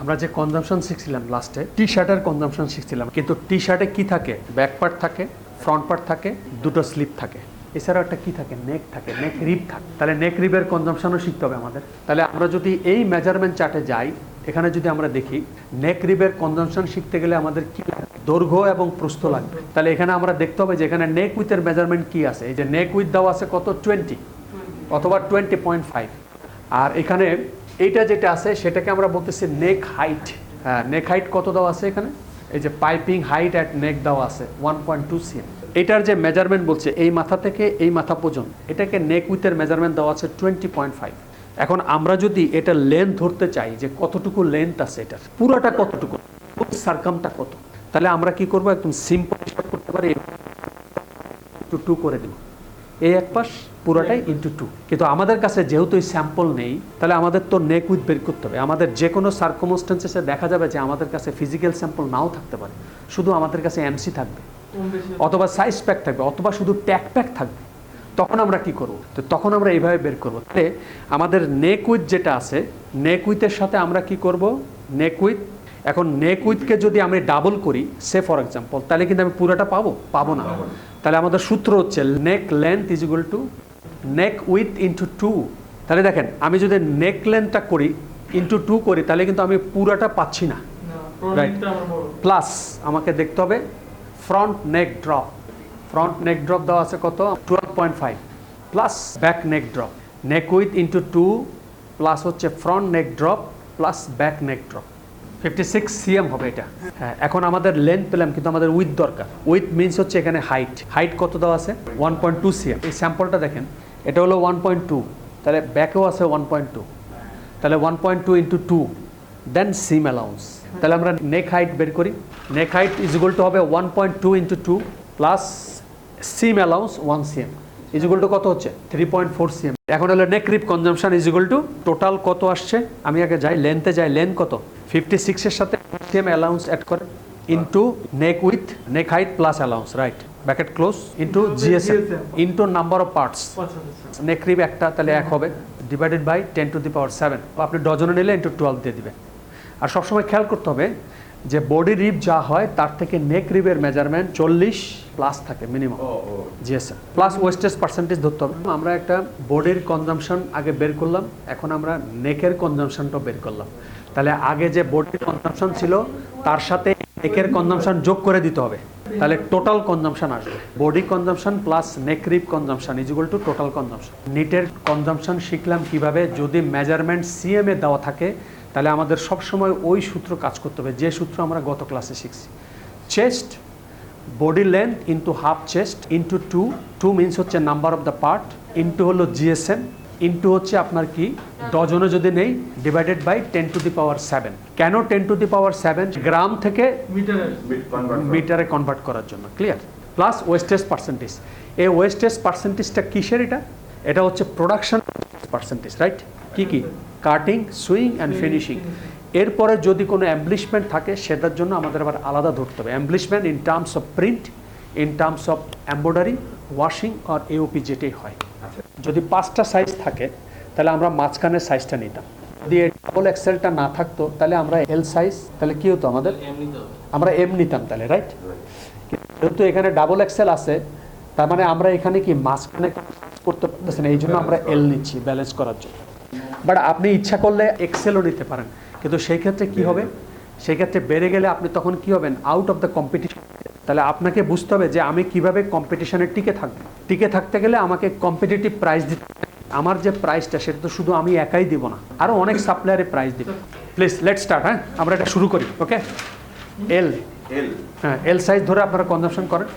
আমরা যে কনজামশন শিখছিলাম লাস্টে টি শার্টের কনজামশন শিখছিলাম। কিন্তু টি শার্টে কি থাকে? ব্যাক পার্ট থাকে ফ্রন্ট পার্ট থাকে, দুটো স্লিপ থাকে। এছাড়াও একটা কি থাকে? নেক থাকে নেক রিপ থাকে। তাহলে নেক রিপের কনজামশনও শিখতে হবে আমাদের। তাহলে আমরা যদি এই মেজারমেন্ট চার্টে যাই, এখানে যদি আমরা দেখি নেক রিপের কনজামশন শিখতে গেলে আমাদের কি দৈর্ঘ্য এবং প্রস্থ লাগবে। তাহলে এখানে আমরা দেখতে হবে যে এখানে নেক উইথের মেজারমেন্ট কি আছে? এই যে নেক উইথ দেওয়া আছে কত? টোয়েন্টি অথবা টোয়েন্টি পয়েন্ট ফাইভ আর এখানে এইটা যেটা আছে, সেটাকে আমরা বলতেছি নেক হাইট হ্যাঁ নেক হাইট কত দেওয়া আছে এখানে? এই যে পাইপিং হাইট অ্যাট নেক দেওয়া আছে ওয়ান পয়েন্ট টু সিএম এটার যে মেজারমেন্ট বলছে, এই মাথা থেকে এই মাথা পর্যন্ত, এটাকে নেক উইথের মেজারমেন্ট দেওয়া আছে টোয়েন্টি পয়েন্ট ফাইভ এখন আমরা যদি এটা লেন্থ ধরতে চাই, যে কতটুকু লেন্থ আছে এটার, পুরাটা কতটুকু সারকামটা কত, তাহলে আমরা কি করব? একদম সিম্পল করতে পারি, একটু টু করে দেবো। এই এক পাশ পুরোটাই ইন্টু টু কিন্তু আমাদের কাছে যেহেতু এই স্যাম্পল নেই তাহলে আমাদের তো নেক উইথ বের করতে হবে। আমাদের যে কোনো সার্কমস্টেন্সেসে দেখা যাবে যে আমাদের কাছে ফিজিক্যাল স্যাম্পল নাও থাকতে পারে। শুধু আমাদের কাছে এমসি থাকবে। অথবা সাইজ প্যাক থাকবে অথবা শুধু ট্যাক প্যাক থাকবে। তখন আমরা কি করব? তো তখন আমরা এইভাবে বের করব। তাহলে আমাদের নেক উইথ যেটা আছে নেক উইথের সাথে আমরা কি করব? নেক উইথ এখন নেক উইথকে যদি আমি ডাবল করি সে ফর এক্সাম্পল তাহলে কিন্তু আমি পুরোটা পাবো? পাবো না। তাহলে আমাদের সূত্র হচ্ছে neck length is equal to neck width into two তাহলে দেখেন আমি যদি নেক লেন্থটা করি ইন্টু টু করি তাহলে কিন্তু আমি পুরোটা পাচ্ছি না। রাইট প্লাস আমাকে দেখতে হবে front neck drop front neck drop দেওয়া আছে কত? Twelve point five plus back neck drop neck width into two plus হচ্ছে front neck drop plus back neck drop fifty six cm হবে এটা। হ্যাঁ এখন আমাদের লেন্থ পেলাম কিন্তু আমাদের উইথ দরকার। উইথ মিনস হচ্ছে এখানে হাইট হাইট কত দেওয়া আছে? ওয়ান পয়েন্ট টু সিএম এই স্যাম্পলটা দেখেন, এটা হলো ওয়ান পয়েন্ট টু তাহলে ব্যাকেও আছে ওয়ান পয়েন্ট টু তাহলে one point two into two then seam allowance তাহলে আমরা নেক হাইট বের করি। Neck height is equal to হবে one point two into two plus seam allowance one cm is equal to কত হচ্ছে? Three point four cm এখন হলো neck rib consumption is equal to total কত আসছে? আমি আগে যাই লেন্থে যাই লেন্থ কত? ফিফটি সিক্সের সাথে সিএম অ্যালাউন্স অ্যাড করে into neck width neck height plus allowance right bracket close into GSM into number of parts neck rib একটা তাহলে এক হবে divided by ten to the power seven আপনি ডজনে নিলে ইন্টু টুয়েলভ দিয়ে দিবেন। আর সবসময় খেয়াল করতে হবে যে বডি রিপ যা হয় তার থেকে নেক রিপের মেজারমেন্ট চল্লিশ প্লাস থাকে minimum GSM plus wastage percentage ধরতে হবে। আমরা একটা বডির কনজামশন আগে বের করলাম এখন আমরা নেকের কনজামশনটা বের করলাম। তাহলে আগে যে বডির কনজামশন ছিল, তার সাথে নেকের কনজামশন যোগ করে দিতে হবে। তাহলে টোটাল কনজামশন আসবে। Body consumption plus neck rib consumption is equal to total consumption নিটের consumption শিখলাম কীভাবে? যদি মেজারমেন্ট সিএমএ দেওয়া থাকে, তাহলে আমাদের সবসময় ওই সূত্র কাজ করতে হবে, যে সূত্র আমরা গত ক্লাসে শিখছি। Chest body length into half chest into two two means হচ্ছে number of the part into হলো জিএসএম ইন্টু হচ্ছে আপনার কি? ডজনে যদি নেই divided by ten to the power seven কেন ten to the power seven gram থেকে মিটারে কনভার্ট করার জন্য ক্লিয়ার প্লাস ওয়েস্টেজ পার্সেন্টেজ এই ওয়েস্টেজ পার্সেন্টেজটা কিসের এটা? এটা হচ্ছে প্রোডাকশন পার্সেন্টেজ রাইট কি কি? কাটিং সুইং অ্যান্ড ফিনিশিং এরপরে যদি কোনো অ্যাম্বলিশমেন্ট থাকে সেটার জন্য আমাদের আবার আলাদা ধরতে হবে। Embellishment in terms of print in terms of embroidery washing R AOP যেটাই হয়। যদি পাঁচটা সাইজ থাকে তাহলে আমরা মাঝখানের সাইজটা নিতাম। যদি ডাবল এক্সেলটা না থাকতো তাহলে আমরা এল সাইজ তাহলে কি হতো আমাদের? আমরা এম নিতাম তাহলে রাইট যেহেতু এখানে ডাবল এক্সেল আছে তার মানে আমরা এখানে কি মাঝখানে করতে পারতেছি না এই জন্য আমরা এল নিচ্ছি ব্যালেন্স করার জন্য। বাট আপনি ইচ্ছা করলে এক্সেলও নিতে পারেন। কিন্তু সেই ক্ষেত্রে কি হবে? সেই ক্ষেত্রে বেড়ে গেলে আপনি তখন কি হবেন? আউট অফ দ্য কম্পিটিশন তাহলে আপনাকে বুঝতে হবে যে আমি কীভাবে কম্পিটিশনে টিকে থাকব টিকে থাকতে গেলে আমাকে কম্পিটিটিভ প্রাইস দিতে আমার যে প্রাইসটা সেটা তো শুধু আমি একাই দিব না আরও অনেক সাপ্লায়ারে প্রাইস দিব। প্লিজ লেট স্টার্ট হ্যাঁ? আমরা এটা শুরু করি ওকে এল এল হ্যাঁ এল সাইজ ধরে আপনারা কনজামশন করেন।